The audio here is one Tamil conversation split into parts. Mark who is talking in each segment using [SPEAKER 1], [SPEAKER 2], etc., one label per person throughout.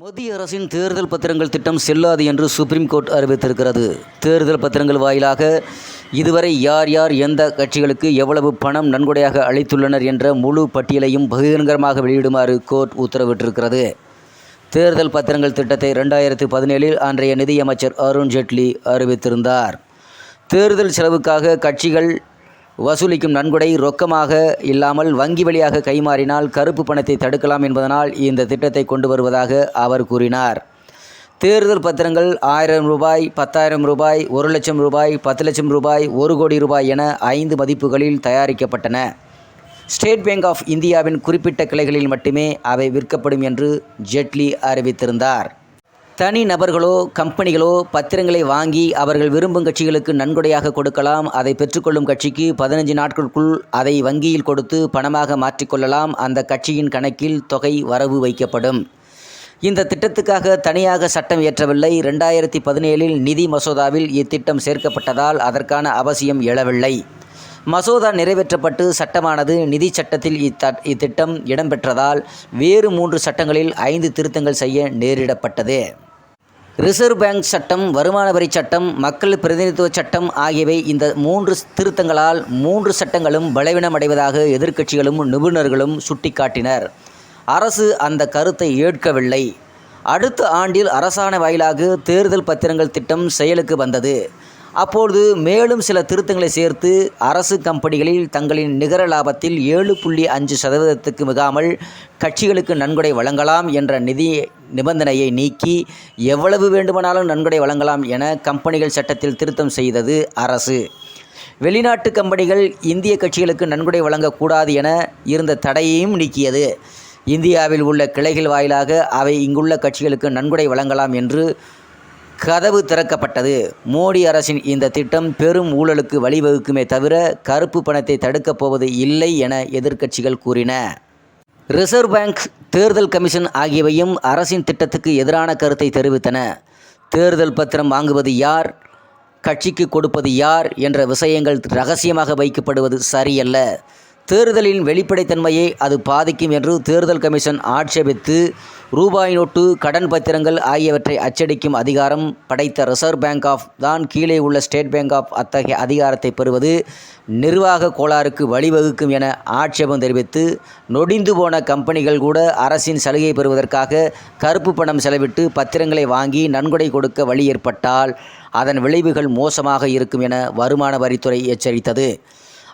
[SPEAKER 1] மத்திய அரசின் தேர்தல் பத்திரங்கள் திட்டம் செல்லாது என்று சுப்ரீம் கோர்ட் அறிவித்திருக்கிறது. தேர்தல் பத்திரங்கள் வாயிலாக இதுவரை யார் யார் எந்த கட்சிகளுக்கு எவ்வளவு பணம் நன்கொடையாக அளித்துள்ளனர் என்ற முழு பட்டியலையும் பகிரங்கரமாக வெளியிடுமாறு கோர்ட் உத்தரவிட்டிருக்கிறது. தேர்தல் பத்திரங்கள் திட்டத்தை ரெண்டாயிரத்து பதினேழில் அன்றைய நிதியமைச்சர் அருண் ஜேட்லி அறிவித்திருந்தார். தேர்தல் செலவுக்காக கட்சிகள் வசூலிக்கும் நன்கொடை ரொக்கமாக இல்லாமல் வங்கி வழியாக கைமாறினால் கருப்பு பணத்தை தடுக்கலாம் என்பதனால் இந்த திட்டத்தை கொண்டு வருவதாக அவர் கூறினார். தேர்தல் பத்திரங்கள் ஆயிரம் ரூபாய் பத்தாயிரம் ரூபாய் ஒரு லட்சம் ரூபாய் பத்து லட்சம் ரூபாய் ஒரு கோடி ரூபாய் என ஐந்து மதிப்புகளில் தயாரிக்கப்பட்டன. ஸ்டேட் பேங்க் ஆஃப் இந்தியாவின் குறிப்பிட்ட கிளைகளில் மட்டுமே அவை விற்கப்படும் என்று ஜெட்லி அறிவித்திருந்தார். தனி நபர்களோ கம்பெனிகளோ பத்திரங்களை வாங்கி அவர்கள் விரும்பும் கட்சிகளுக்கு நன்கொடையாக கொடுக்கலாம். அதை பெற்றுக்கொள்ளும் கட்சிக்கு பதினஞ்சு நாட்களுக்குள் அதை வங்கியில் கொடுத்து பணமாக மாற்றிக்கொள்ளலாம் அந்த கட்சியின் கணக்கில் தொகை வரவு வைக்கப்படும். இந்த திட்டத்துக்காக தனியாக சட்டம் இயற்றவில்லை. ரெண்டாயிரத்தி பதினேழில் நிதி மசோதாவில் இத்திட்டம் சேர்க்கப்பட்டதால் அதற்கான அவசியம் எழவில்லை. மசோதா நிறைவேற்றப்பட்டு சட்டமானது நிதி சட்டத்தில் இத்திட்டம் இடம்பெற்றதால் வேறு மூன்று சட்டங்களில் ஐந்து திருத்தங்கள் செய்ய நேரிடப்பட்டது. ரிசர்வ் பேங்க் சட்டம் வருமான வரி சட்டம் மக்கள் பிரதிநிதித்துவ சட்டம் ஆகியவை இந்த மூன்று திருத்தங்களால் மூன்று சட்டங்களும் பலவீனமடைவதாக எதிர்க்கட்சிகளும் நிபுணர்களும் சுட்டிக்காட்டினர். அரசு அந்த கருத்தை ஏற்கவில்லை. அடுத்த ஆண்டில் அரசாணை வாயிலாக தேர்தல் பத்திரங்கள் திட்டம் செயலுக்கு வந்தது. அப்பொழுது மேலும் சில திருத்தங்களை சேர்த்து அரசு கம்பெனிகளில் தங்களின் நிகர லாபத்தில் ஏழு புள்ளி அஞ்சு சதவீதத்துக்கு மிகாமல் கட்சிகளுக்கு நன்கொடை வழங்கலாம் என்ற நிதி நிபந்தனையை நீக்கி எவ்வளவு வேண்டுமானாலும் நன்கொடை வழங்கலாம் என கம்பெனிகள் சட்டத்தில் திருத்தம் செய்தது அரசு. வெளிநாட்டு கம்பெனிகள் இந்திய கட்சிகளுக்கு நன்கொடை வழங்கக்கூடாது என இருந்த தடையையும் நீக்கியது. இந்தியாவில் உள்ள கிளைகள் வாயிலாக அவை இங்குள்ள கட்சிகளுக்கு நன்கொடை வழங்கலாம் என்று கதவு திறக்கப்பட்டது. மோடி அரசின் இந்த திட்டம் பெரும் ஊழலுக்கு வழிவகுக்குமே தவிர கருப்பு பணத்தை தடுக்கப் போவது இல்லை என எதிர்க்கட்சிகள் கூறின. ரிசர்வ் பேங்க் தேர்தல் கமிஷன் ஆகியவையும் அரசின் திட்டத்துக்கு எதிரான கருத்தை தெரிவித்தன. தேர்தல் பத்திரம் வாங்குவது யார்? கட்சிக்கு கொடுப்பது யார்? என்ற விஷயங்கள் ரகசியமாக வைக்கப்படுவது சரியல்ல. தேர்தலின் வெளிப்படைத்தன்மையை அது பாதிக்கும் என்று தேர்தல் கமிஷன் ஆட்சேபித்து ரூபாய் நோட்டு கடன் பத்திரங்கள் ஆகியவற்றை அச்சடிக்கும் அதிகாரம் படைத்த ரிசர்வ் பேங்க் ஆஃப் தான் கீழே உள்ள ஸ்டேட் பேங்க் ஆஃப் அத்தகைய அதிகாரத்தை பெறுவது நிர்வாக கோளாறுக்கு வழிவகுக்கும் என ஆட்சேபம் தெரிவித்து நொடிந்து போன கம்பெனிகள் கூட அரசின் சலுகை பெறுவதற்காக கருப்பு பணம் செலவிட்டு பத்திரங்களை வாங்கி நன்கொடை கொடுக்க வழி ஏற்பட்டால் அதன் விளைவுகள் மோசமாக இருக்கும் என வருமான வரித்துறை எச்சரித்தது.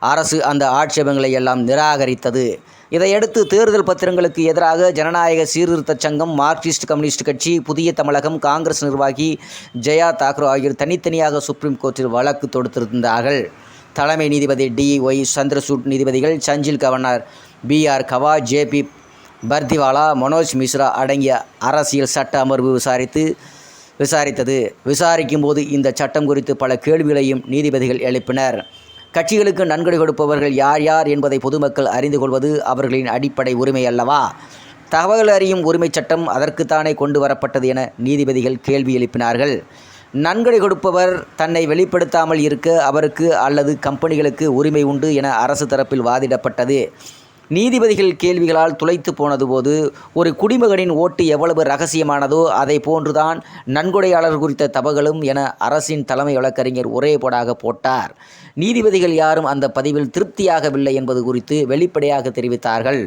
[SPEAKER 1] அரசு அந்த ஆட்சேபங்களை எல்லாம் நிராகரித்தது. இதையடுத்து தேர்தல் பத்திரங்களுக்கு எதிராக ஜனநாயக சீர்திருத்தச் சங்கம் மார்க்சிஸ்ட் கம்யூனிஸ்ட் கட்சி புதிய தமிழகம் காங்கிரஸ் நிர்வாகி ஜெயா தாக்கரோ ஆகியோர் தனித்தனியாக சுப்ரீம் கோர்ட்டில் வழக்கு தொடுத்திருந்தார்கள். தலைமை நீதிபதி டி ஒய் சந்திரசூட் நீதிபதிகள் சஞ்சில் governor B R Gavai JB Pardiwala Manoj Misra அடங்கிய அரசியல் சட்ட அமர்வு விசாரித்து விசாரித்தது. விசாரிக்கும் போது இந்த சட்டம் குறித்து பல கேள்விகளையும் நீதிபதிகள் எழுப்பினர். கட்சிகளுக்கு நன்கொடை கொடுப்பவர்கள் யார் யார் என்பதை பொதுமக்கள் அறிந்து கொள்வது அவர்களின் அடிப்படை உரிமை அல்லவா? தகவல் அறியும் உரிமைச் சட்டம் அதற்குத்தானே கொண்டு வரப்பட்டது என நீதிபதிகள் கேள்வி எழுப்பினார்கள். நன்கொடை கொடுப்பவர் தன்னை வெளிப்படுத்தாமல் இருக்க அவருக்கு அல்லது கம்பெனிகளுக்கு உரிமை உண்டு என அரசு தரப்பில் வாதிடப்பட்டது. நீதிபதிகள் கேள்விகளால் துளைத்து போனது போது ஒரு குடிமகனின் ஓட்டு எவ்வளவு ரகசியமானதோ அதை போன்றுதான் நன்கொடையாளர் குறித்த தபகளும் என அரசின் தலைமை வழக்கறிஞர் ஒரே போடாக போட்டார். நீதிபதிகள் யாரும் அந்த பதிவில் திருப்தியாகவில்லை என்பது குறித்து வெளிப்படையாக தெரிவித்தார்கள்.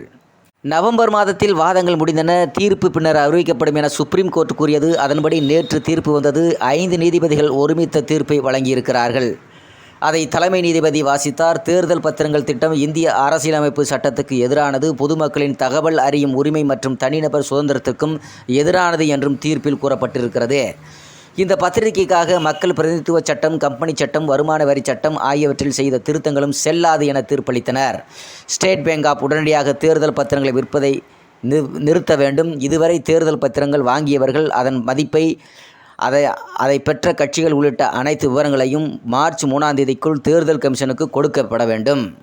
[SPEAKER 1] நவம்பர் மாதத்தில் வாதங்கள் முடிந்தன தீர்ப்பு பின்னர் அறிவிக்கப்படும் என சுப்ரீம் கோர்ட் கூறியது. அதன்படி நேற்று தீர்ப்பு வந்தது. ஐந்து நீதிபதிகள் ஒருமித்த தீர்ப்பை வழங்கியிருக்கிறார்கள். அதை தலைமை நீதிபதி வாசித்தார். தேர்தல் பத்திரங்கள் திட்டம் இந்திய அரசியலமைப்பு சட்டத்துக்கு எதிரானது. பொதுமக்களின் தகவல் அறியும் உரிமை மற்றும் தனிநபர் சுதந்திரத்துக்கும் எதிரானது என்றும் தீர்ப்பில் கூறப்பட்டிருக்கிறது. இந்த பத்திரிகைக்காக மக்கள் பிரதிநிதித்துவ சட்டம் கம்பெனி சட்டம் வருமான வரி சட்டம் ஆகியவற்றில் செய்த திருத்தங்களும் செல்லாது என தீர்ப்பளித்தனர். ஸ்டேட் பேங்க் ஆப் உடனடியாக தேர்தல் பத்திரங்களை விற்பதை நிறு- நிறுத்த வேண்டும். இதுவரை தேர்தல் பத்திரங்கள் வாங்கியவர்கள் அதன் மதிப்பை அதை அதை பெற்ற கட்சிகள் உள்ளிட்ட அனைத்து விவரங்களையும் மார்ச் மூணாம் தேதிக்குள் தேர்தல் கமிஷனுக்கு கொடுக்கப்பட வேண்டும்.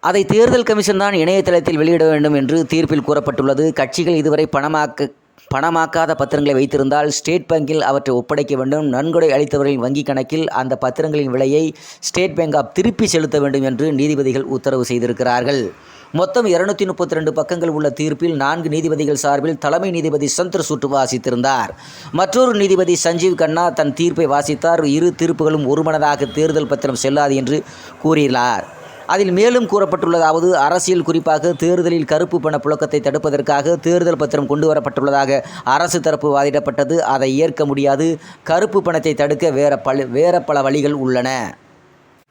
[SPEAKER 1] அதை தேர்தல் கமிஷன் தான் இணையதளத்தில் வெளியிட வேண்டும் என்று தீர்ப்பில் கூறப்பட்டுள்ளது. கட்சிகள் இதுவரை பணமாக்க பணமாக்காத பத்திரங்களை வைத்திருந்தால் ஸ்டேட் வங்கியில் அவற்றை ஒப்படைக்க வேண்டும். நன்கொடை அளித்தவர்களின் வங்கிக் கணக்கில் அந்த பத்திரங்களின் விலையை ஸ்டேட் பேங்க் ஆஃப் திருப்பி செலுத்த வேண்டும் என்று நீதிபதிகள் உத்தரவு செய்திருக்கிறார்கள். மொத்தம் இருநூத்தி முப்பத்தி ரெண்டு பக்கங்கள் உள்ள தீர்ப்பில் நான்கு நீதிபதிகள் சார்பில் தலைமை நீதிபதி சந்திரசூட் வாசித்திருந்தார். மற்றொரு நீதிபதி சஞ்சீவ் கண்ணா தன் தீர்ப்பை வாசித்தார். இரு தீர்ப்புகளும் ஒருமனதாக தேர்தல் பத்திரம் செல்லாது என்று கூறினார். அதில் மேலும் கூறப்பட்டுள்ளதாவது அரசியல் குறிப்பாக தேர்தலில் கருப்பு பண புழக்கத்தை தடுப்பதற்காக தேர்தல் பத்திரம் கொண்டு வரப்பட்டுள்ளதாக அரசு தரப்பு வாதிடப்பட்டது. அதை ஏற்க முடியாது. கருப்பு பணத்தை தடுக்க வேற பல வேற பல வழிகள் உள்ளன.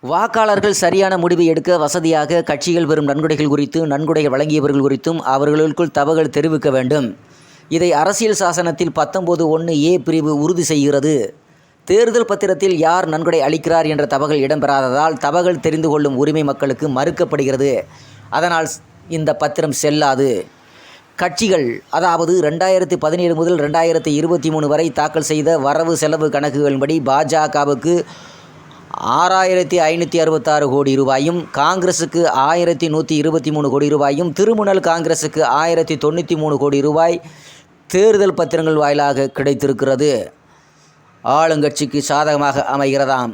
[SPEAKER 1] வாக்காளர்கள் சரியான முடிவை எடுக்க வசதியாக கட்சிகள் பெறும் நன்கொடைகள் குறித்து நன்கொடை வழங்கியவர்கள் குறித்தும் அவர்களுக்குள் தவறுகள் தெரிவிக்க வேண்டும். இதை அரசியல் சாசனத்தில் பத்தொன்பது ஒன்று ஏ பிரிவு உறுதி செய்கிறது. தேர்தல் பத்திரத்தில் யார் நன்கொடை அளிக்கிறார் என்ற தகவல் இடம்பெறாததால் தகவல் தெரிந்து கொள்ளும் உரிமை மக்களுக்கு மறுக்கப்படுகிறது. அதனால் இந்த பத்திரம் செல்லாது. கட்சிகள் அதாவது ரெண்டாயிரத்தி பதினேழு முதல் ரெண்டாயிரத்தி இருபத்தி மூணு வரை தாக்கல் செய்த வரவு செலவு கணக்குகளின்படி பாஜகவுக்கு ஆறாயிரத்தி ஐநூற்றி அறுபத்தாறு கோடி ரூபாயும் காங்கிரஸுக்கு ஆயிரத்தி நூற்றி இருபத்தி மூணு கோடி ரூபாயும் திருமுனல் காங்கிரஸுக்கு ஆயிரத்தி தொண்ணூற்றி மூணு கோடி ரூபாய் தேர்தல் பத்திரங்கள் வாயிலாக கிடைத்திருக்கிறது. ஆளுங்கட்சிக்கு சாதகமாக அமைகிறதாம்.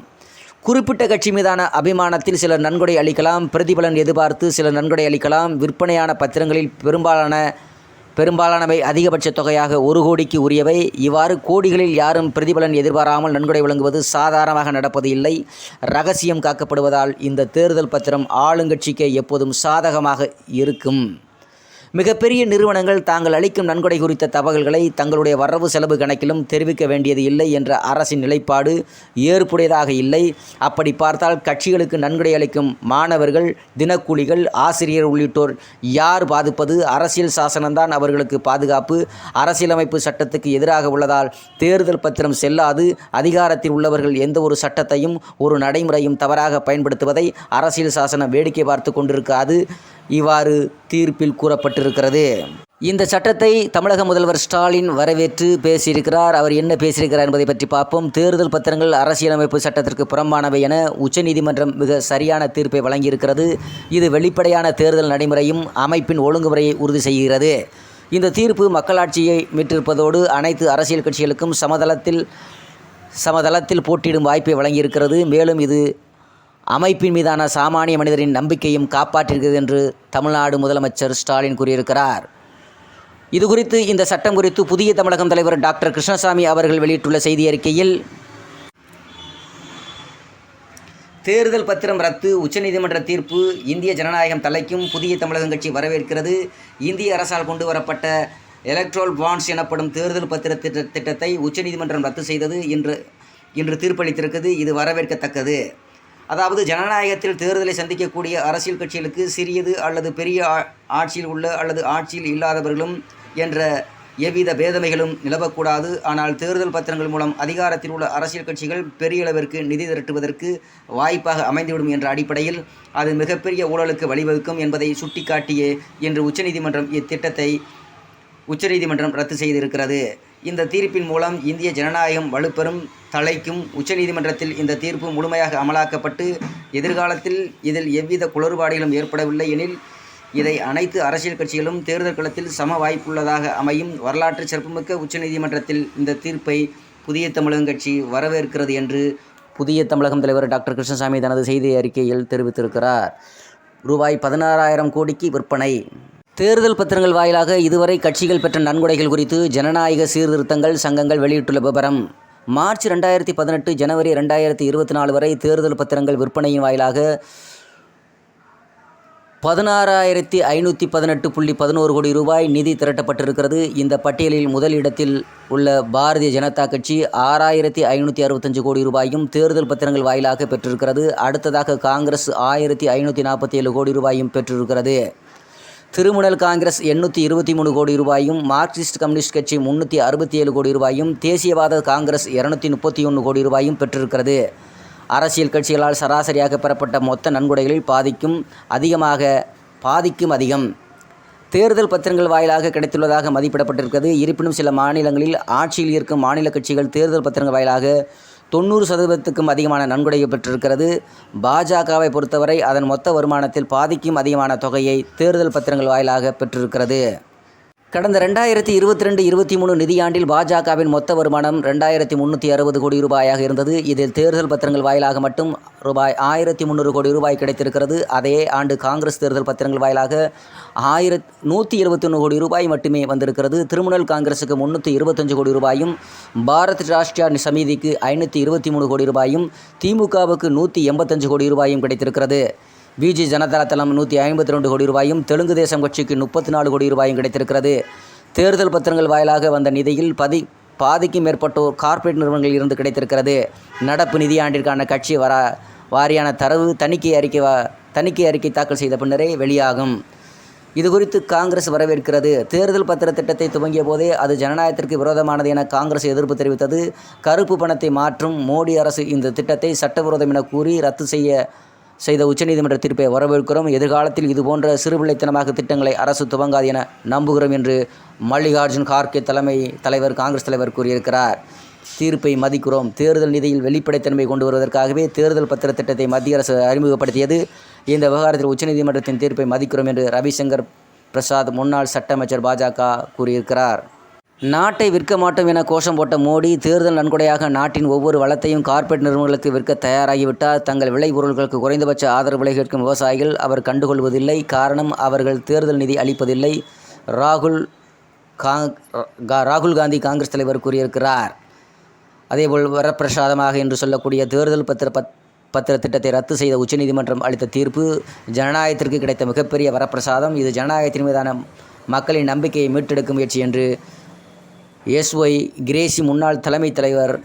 [SPEAKER 1] குறிப்பிட்ட கட்சி மீதான அபிமானத்தில் சிலர் நன்கொடை அளிக்கலாம். பிரதிபலன் எதிர்பார்த்து சிலர் நன்கொடை அளிக்கலாம். விற்பனையான பத்திரங்களில் பெரும்பாலான பெரும்பாலானவை அதிகபட்ச தொகையாக ஒரு கோடிக்கு உரியவை. இவ்வாறு கோடிகளில் யாரும் பிரதிபலன் எதிர்பாராமல் நன்கொடை வழங்குவது சாதாரணமாக நடப்பது இல்லை. ரகசியம் காக்கப்படுவதால் இந்த தேர்தல் பத்திரம் ஆளுங்கட்சிக்கு எப்போதும் சாதகமாக இருக்கும். மிகப்பெரிய நிறுவனங்கள் தாங்கள் அளிக்கும் நன்கொடை குறித்த தகவல்களை தங்களுடைய வரவு செலவு கணக்கிலும் தெரிவிக்க வேண்டியது இல்லை என்ற அரசின் நிலைப்பாடு ஏற்புடையதாக இல்லை. அப்படி பார்த்தால் கட்சிகளுக்கு நன்கொடை அளிக்கும் மாணவர்கள் தினக்கூலிகள் ஆசிரியர் உள்ளிட்டோர் யார் பாதிப்பது? அரசியல் சாசனம்தான் அவர்களுக்கு பாதுகாப்பு. அரசியலமைப்பு சட்டத்துக்கு எதிராக உள்ளதால் தேர்தல் பத்திரம் செல்லாது. அதிகாரத்தில் உள்ளவர்கள் எந்த ஒரு சட்டத்தையும் ஒரு நடைமுறையும் தவறாக பயன்படுத்துவதை அரசியல் சாசனம் வேடிக்கை பார்த்து கொண்டிருக்காது. இவ்வாறு தீர்ப்பில் கூறப்பட்டிருக்கிறது. இந்த சட்டத்தை தமிழக முதல்வர் ஸ்டாலின் வரவேற்று பேசியிருக்கிறார். அவர் என்ன பேசியிருக்கிறார் என்பதை பற்றி பார்ப்போம். தேர்தல் பத்திரங்கள் அரசியலமைப்பு சட்டத்திற்கு புறம்பானவை என உச்சநீதிமன்றம் மிக சரியான தீர்ப்பை வழங்கியிருக்கிறது. இது வெளிப்படையான தேர்தல் நடைமுறையும் அமைப்பின் ஒழுங்குமுறையை உறுதி செய்கிறது. இந்த தீர்ப்பு மக்களாட்சியை மீட்டிருப்பதோடு அனைத்து அரசியல் கட்சிகளுக்கும் சமதளத்தில் சமதளத்தில் போட்டியிடும் வாய்ப்பை வழங்கியிருக்கிறது. மேலும் இது அமைப்பின் மீதான சாமானிய மனிதரின் நம்பிக்கையும் காப்பாற்றிருக்கிறது என்று தமிழ்நாடு முதலமைச்சர் ஸ்டாலின் கூறியிருக்கிறார். இது குறித்து இந்த சட்டம் குறித்து புதிய தமிழகம் தலைவர் டாக்டர் கிருஷ்ணசாமி அவர்கள் வெளியிட்டுள்ள செய்தி அறிக்கையில் தேர்தல் பத்திரம் ரத்து உச்சநீதிமன்ற தீர்ப்பு இந்திய ஜனநாயகம் தலைக்கும் புதிய தமிழகம் கட்சி வரவேற்கிறது இந்திய அரசால் கொண்டு வரப்பட்ட எலக்ட்ரோல் பாண்ட்ஸ் எனப்படும் தேர்தல் பத்திர திட்ட திட்டத்தை உச்சநீதிமன்றம் ரத்து செய்தது இன்று இன்று தீர்ப்பளித்திருக்கிறது இது வரவேற்கத்தக்கது. அதாவது ஜனநாயகத்தில் தேர்தலை சந்திக்கக்கூடிய அரசியல் கட்சிகளுக்கு சிறியது அல்லது பெரிய ஆ- ஆட்சியில் உள்ள அல்லது ஆட்சியில் இல்லாதவர்களும் என்ற எவ்வித பேதமைகளும் நிலவக்கூடாது. ஆனால் தேர்தல் பத்திரங்கள் மூலம் அதிகாரத்தில் உள்ள அரசியல் கட்சிகள் பெரிய அளவிற்கு நிதி திரட்டுவதற்கு வாய்ப்பாக அமைந்துவிடும் என்ற அடிப்படையில் அது மிகப்பெரிய ஊழலுக்கு வழிவகுக்கும் என்பதை சுட்டிக்காட்டியே இன்று உச்சநீதிமன்றம் இத்திட்டத்தை உச்சநீதிமன்றம் ரத்து செய்திருக்கிறது. இந்த தீர்ப்பின் மூலம் இந்திய ஜனநாயகம் வலுப்பெறும் தலைக்கும் உச்சநீதிமன்றத்தில் இந்த தீர்ப்பு முழுமையாக அமலாக்கப்பட்டு எதிர்காலத்தில் இதில் எவ்வித குளறுபாடுகளும் ஏற்படவில்லை எனில் இதை அனைத்து அரசியல் கட்சிகளும் தேர்தல் களத்தில் சம வாய்ப்புள்ளதாக அமையும். வரலாற்று சிறப்புமிக்க உச்சநீதிமன்றத்தில் இந்த தீர்ப்பை புதிய தமிழகம் கட்சி வரவேற்கிறது என்று புதிய தமிழகம் தலைவர் டாக்டர் கிருஷ்ணசாமி தனது செய்தி அறிக்கையில் தெரிவித்திருக்கிறார். ரூபாய் பதினாறாயிரம் கோடிக்கு விற்பனை தேர்தல் பத்திரங்கள் வாயிலாக இதுவரை கட்சிகள் பெற்ற நன்கொடைகள் குறித்து ஜனநாயக சீர்திருத்தங்கள் சங்கங்கள் வெளியிட்டுள்ள விவரம் மார்ச் ரெண்டாயிரத்தி பதினெட்டு ஜனவரி ரெண்டாயிரத்தி இருபத்தி நாலு வரை தேர்தல் பத்திரங்கள் விற்பனையின் வாயிலாக பதினாறாயிரத்தி ஐநூற்றி பதினெட்டு புள்ளி பதினோரு கோடி ரூபாய் நிதி திரட்டப்பட்டிருக்கிறது. இந்த பட்டியலில் முதல் இடத்தில் உள்ள பாரதிய ஜனதா கட்சி ஆறாயிரத்தி ஐநூற்றி அறுபத்தஞ்சு கோடி ரூபாயும் தேர்தல் பத்திரங்கள் வாயிலாக பெற்றிருக்கிறது. அடுத்ததாக காங்கிரஸ் ஆயிரத்தி ஐநூற்றி நாற்பத்தி ஏழு கோடி ரூபாயும் பெற்றிருக்கிறது. திருமுனல் காங்கிரஸ் எண்ணூற்றி இருபத்தி மூணு கோடி ரூபாயும் மார்க்சிஸ்ட் கம்யூனிஸ்ட் கட்சி முன்னூற்றி அறுபத்தி ஏழு கோடி ரூபாயும் தேசியவாத காங்கிரஸ் இரநூத்தி முப்பத்தி ஒன்று கோடி ரூபாயும் பெற்றிருக்கிறது. அரசியல் கட்சிகளால் சராசரியாக பெறப்பட்ட மொத்த நன்கொடைகளில் பாதிக்கும் அதிகமாக பாதிக்கும் அதிகம். தேர்தல் பத்திரங்கள் வாயிலாக கிடைத்துள்ளதாக மதிப்பிடப்பட்டிருக்கிறது. இருப்பினும் சில மாநிலங்களில் ஆட்சியில் இருக்கும் மாநில கட்சிகள் தேர்தல் பத்திரங்கள் வாயிலாக தொண்ணூறு சதவீதத்துக்கும் அதிகமான நன்கொடையை பெற்றிருக்கிறது. பாஜகவை பொறுத்தவரை அதன் மொத்த வருமானத்தில் பாதிக்கும் அதிகமான தொகையை தேர்தல் பத்திரங்கள் வாயிலாக பெற்றிருக்கிறது. கடந்த ரெண்டாயிரத்தி இருபத்தி ரெண்டு இருபத்தி மூணு நிதியாண்டில் பாஜகவின் மொத்த வருமானம் ரெண்டாயிரத்தி முந்நூற்றி அறுபது கோடி ரூபாயாக இருந்தது. இதில் தேர்தல் பத்திரங்கள் வாயிலாக மட்டும் ரூபாய் ஆயிரத்தி முந்நூறு கோடி ரூபாய் கிடைத்திருக்கிறது. அதே ஆண்டு காங்கிரஸ் தேர்தல் பத்திரங்கள் வாயிலாக ஆயிரத் நூற்றி இருபத்தி ஒன்று கோடி ரூபாய் மட்டுமே வந்திருக்கிறது. திருமணல் காங்கிரஸுக்கு முந்நூற்றி இருபத்தஞ்சு கோடி ரூபாயும் பாரத் ராஷ்டிரிய சமிதிக்கு ஐநூற்றி இருபத்தி மூணு கோடி ரூபாயும் திமுகவுக்கு நூற்றி எண்பத்தஞ்சு கோடி ரூபாயும் கிடைத்திருக்கிறது. பிஜி ஜனதா தளம் நூற்றி ஐம்பத்தி ரெண்டு கோடி ரூபாயும் தெலுங்கு தேசம் கட்சிக்கு முப்பத்தி நாலு கோடி ரூபாயும் கிடைத்திருக்கிறது. தேர்தல் பத்திரங்கள் வாயிலாக வந்த நிதியில் பதி பாதிக்கும் மேற்பட்டோர் கார்ப்பரேட் நிறுவனங்களில் இருந்து கிடைத்திருக்கிறது. நடப்பு நிதியாண்டிற்கான கட்சி வர வாரியான தரவு தணிக்கை அறிக்கை தணிக்கை அறிக்கை தாக்கல் செய்த பின்னரே வெளியாகும். இது குறித்து காங்கிரஸ் வரவேற்கிறது. தேர்தல் பத்திர திட்டத்தை துவங்கிய போதே அது ஜனநாயகத்திற்கு விரோதமானது என காங்கிரஸ் எதிர்ப்பு தெரிவித்தது. கருப்பு பணத்தை மாற்றும் மோடி அரசு இந்த திட்டத்தை சட்டவிரோதம் என கூறி ரத்து செய்ய செய்த உச்சநீதிமன்ற தீர்ப்பை வரவேற்கிறோம். எதிர்காலத்தில் இதுபோன்ற சிறுபிள்ளைத்தனமாக திட்டங்களை அரசு துவங்காது என நம்புகிறோம் என்று மல்லிகார்ஜுன் கார்கே தலைமை தலைவர் காங்கிரஸ் தலைவர் கூறியிருக்கிறார். தீர்ப்பை மதிக்கிறோம். தேர்தல் நிதியில் வெளிப்படைத்தன்மை கொண்டு வருவதற்காகவே தேர்தல் பத்திர திட்டத்தை மத்திய அரசு அறிமுகப்படுத்தியது. இந்த விவகாரத்தில் உச்சநீதிமன்றத்தின் தீர்ப்பை மதிக்கிறோம் என்று ரவிசங்கர் பிரசாத் முன்னாள் சட்ட அமைச்சர் பாஜக கூறியிருக்கிறார். நாட்டை விற்க மாட்டோம் என கோஷம் போட்ட மோடி தேர்தல் நன்கொடையாக நாட்டின் ஒவ்வொரு வளத்தையும் கார்ப்பரேட் நிறுவனங்களுக்கு விற்க தயாராகிவிட்டால் தங்கள் விளைபொருட்களுக்கு குறைந்தபட்ச ஆதரவு விலை கேட்கும் விவசாயிகள் அவர் கண்டுகொள்வதில்லை. காரணம் அவர்கள் தேர்தல் நிதி அளிப்பதில்லை. ராகுல் கா- ராகுல் காந்தி காங்கிரஸ் தலைவர் கூறியிருக்கிறார். அதேபோல் வரப்பிரசாதமாக என்று சொல்லக்கூடிய தேர்தல் பத்திர பத் பத்திர திட்டத்தை ரத்து செய்த உச்சநீதிமன்றம் அளித்த தீர்ப்பு ஜனநாயகத்திற்கு கிடைத்த மிகப்பெரிய வரப்பிரசாதம். இது ஜனநாயகத்தின் மீதான மக்களின் நம்பிக்கையை மீட்டெடுக்கும் முயற்சி என்று எஸ்ஒய் கிரேசி முன்னாள் தலைமைத் தலைவர்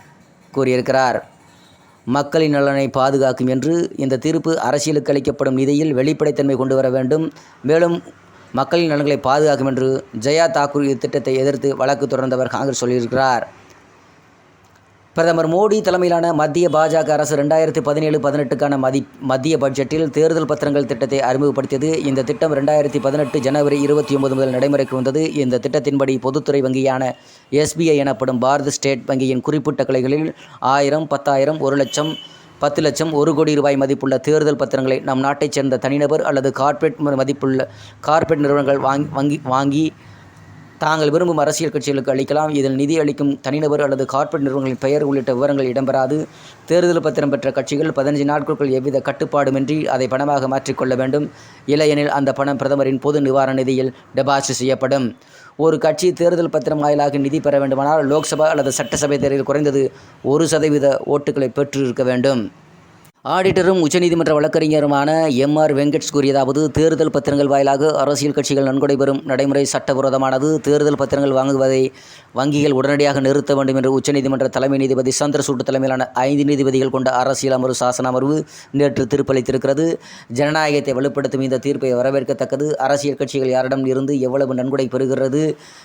[SPEAKER 1] கூறியிருக்கிறார். மக்களின் நலனை பாதுகாக்கும் என்று இந்த தீர்ப்பு அரசியலுக்கு அளிக்கப்படும் நிதியில் வெளிப்படைத்தன்மை கொண்டு வர வேண்டும். மேலும் மக்களின் நலன்களை பாதுகாக்கும் என்று ஜெயா தாக்கூர் இத்திட்டத்தை எதிர்த்து வழக்கு தொடர்ந்தவர் காங்கிரஸ் சொல்லியிருக்கிறார். பிரதமர் மோடி தலைமையிலான மத்திய பாஜக அரசு ரெண்டாயிரத்தி பதினேழு பதினெட்டுக்கான மதி மத்திய பட்ஜெட்டில் தேர்தல் பத்திரங்கள் திட்டத்தை அறிமுகப்படுத்தியது. இந்த திட்டம் ரெண்டாயிரத்தி பதினெட்டு ஜனவரி இருபத்தி ஒன்பது முதல் நடைமுறைக்கு வந்தது. இந்த திட்டத்தின்படி பொதுத்துறை வங்கியான எஸ்பிஐ எனப்படும் பாரத ஸ்டேட் வங்கியின் குறிப்பிட்ட கிளைகளில் ஆயிரம் பத்தாயிரம் ஒரு லட்சம் பத்து லட்சம் ஒரு கோடி ரூபாய் மதிப்புள்ள தேர்தல் பத்திரங்களை நம் நாட்டைச் சேர்ந்த தனிநபர் அல்லது கார்ப்பரேட் மதிப்புள்ள கார்ப்பரேட் நிறுவனங்கள் வாங்கி வங்கி வாங்கி தாங்கள் விரும்பும் அரசியல் கட்சிகளுக்கு அளிக்கலாம். இதில் நிதி அளிக்கும் தனிநபர் அல்லது கார்ப்பரேட் நிறுவனங்களின் பெயர் உள்ளிட்ட விவரங்கள் இடம்பெறாது. தேர்தல் பத்திரம் பெற்ற கட்சிகள் பதினஞ்சு நாட்களுக்குள் எவ்வித கட்டுப்பாடுமின்றி அதை பணமாக மாற்றிக்கொள்ள வேண்டும். இல்லையெனில் அந்த பணம் பிரதமரின் பொது நிவாரண நிதியில் டெபாசிட் செய்யப்படும். ஒரு கட்சி தேர்தல் பத்திரம் வாயிலாக நிதி பெற வேண்டுமானால் லோக்சபா அல்லது சட்டசபை தேர்தலில் குறைந்தது ஒரு சதவீத ஓட்டுகளை பெற்றிருக்க வேண்டும். ஆடிட்டரும் உச்சநீதிமன்ற வழக்கறிஞருமான எம்ஆர் வெங்கட்ஸ் கூறியதாவது தேர்தல் பத்திரங்கள் வாயிலாக அரசியல் கட்சிகள் நன்கொடை பெறும் நடைமுறை சட்டவிரோதமானது. தேர்தல் பத்திரங்கள் வாங்குவதை வங்கிகள் உடனடியாக நிறுத்த வேண்டும் என்று உச்சநீதிமன்ற தலைமை நீதிபதி சந்திரசூட் தலைமையிலான ஐந்து நீதிபதிகள் கொண்ட அரசியல் அமர்வு சாசன அமர்வு நேற்று தீர்ப்பளித்திருக்கிறது. ஜனநாயகத்தை வலுப்படுத்தும் இந்த தீர்ப்பை வரவேற்கத்தக்கது. அரசியல் கட்சிகள் யாரிடம் இருந்து எவ்வளவு நன்கொடை பெறுகிறது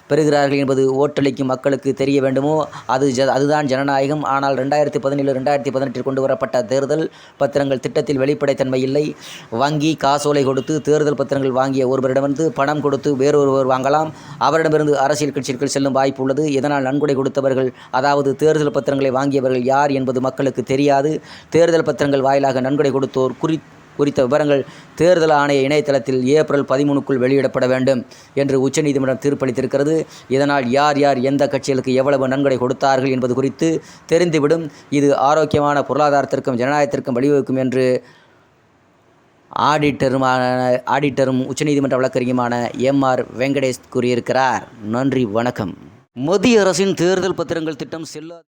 [SPEAKER 1] பெறுகிறார்கள் என்பது ஓட்டளிக்கும் மக்களுக்கு தெரிய வேண்டுமோ? அது ஜ அதுதான் ஜனநாயகம். ஆனால் ரெண்டாயிரத்தி பதினேழு ரெண்டாயிரத்தி பதினெட்டில் கொண்டு வரப்பட்ட தேர்தல் பத்திரங்கள் திட்டத்தில் வெளிப்படைத்தன்மை இல்லை. வங்கி காசோலை கொடுத்து தேர்தல் பத்திரங்கள் வாங்கிய ஒருவரிடமிருந்து பணம் கொடுத்து வேறொருவர் வாங்கலாம். அவரிடமிருந்து அரசியல் கட்சிகள் செல்லும் வாய்ப்பு உள்ளது. இதனால் நன்கொடை கொடுத்தவர்கள் அதாவது தேர்தல் பத்திரங்களை வாங்கியவர்கள் யார் என்பது மக்களுக்கு தெரியாது. தேர்தல் பத்திரங்கள் வாயிலாக நன்கொடை கொடுத்தோர் குறி குறித்த விவரங்கள் தேர்தல் ஆணைய இணையதளத்தில் ஏப்ரல் பதிமூணுக்குள் வெளியிடப்பட வேண்டும் என்று உச்சநீதிமன்றம் தீர்ப்பளித்திருக்கிறது. இதனால் யார் யார் எந்த கட்சிகளுக்கு எவ்வளவு நன்கொடை கொடுத்தார்கள் என்பது குறித்து தெரிந்துவிடும். இது ஆரோக்கியமான பொருளாதாரத்திற்கும் ஜனநாயகத்திற்கும் வழிவகுக்கும் என்று ஆடிட்டருமான ஆடிட்டரும் உச்சநீதிமன்ற வழக்கறிஞருமான எம்ஆர் வெங்கடேஷ் கூறியிருக்கிறார். நன்றி வணக்கம். மத்திய அரசின் தேர்தல் பத்திரங்கள் திட்டம் செல்லாது